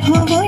Pogo.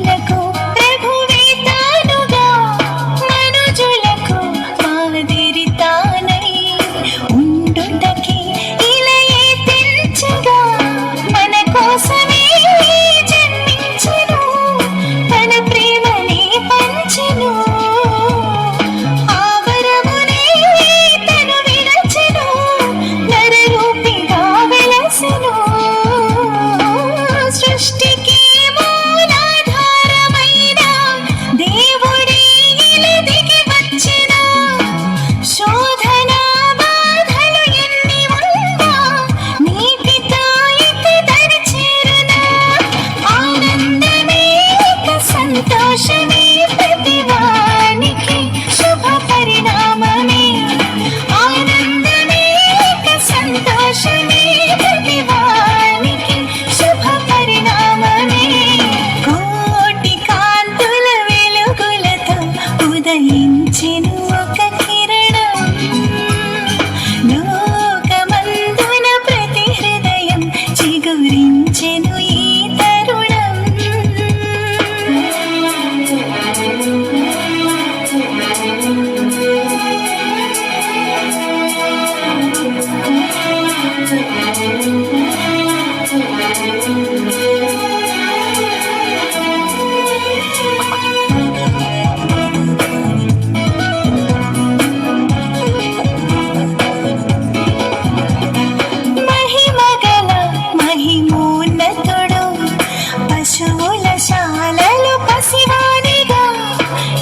పశువుల శాలలో పసివానిగా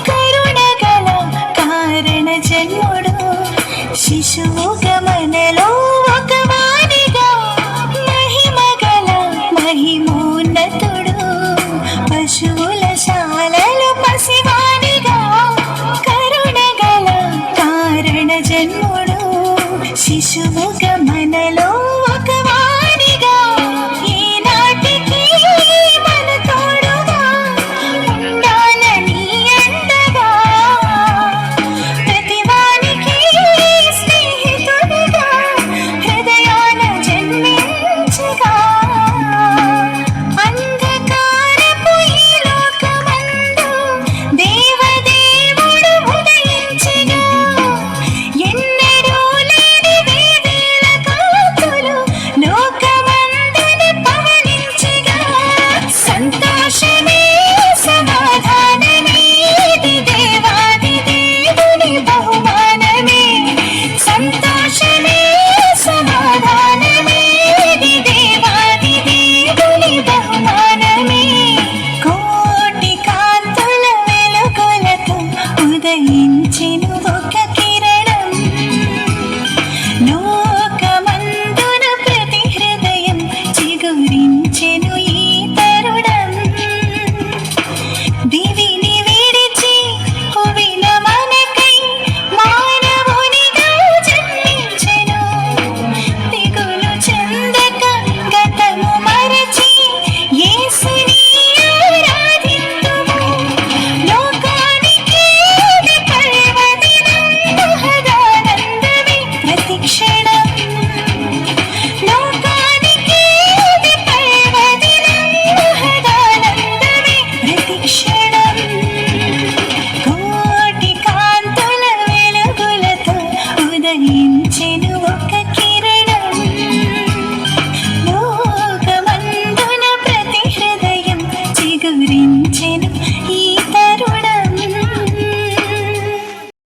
కరుణగల కారణ జన్ముడు. శిశువుగా మనలో ఒక వానిగా మహిమగల మహిమోన్నతుడు. పశువుల శాలలో పసివానిగా కరుణగల కారణ జన్ముడు. శిశువుగా మనలో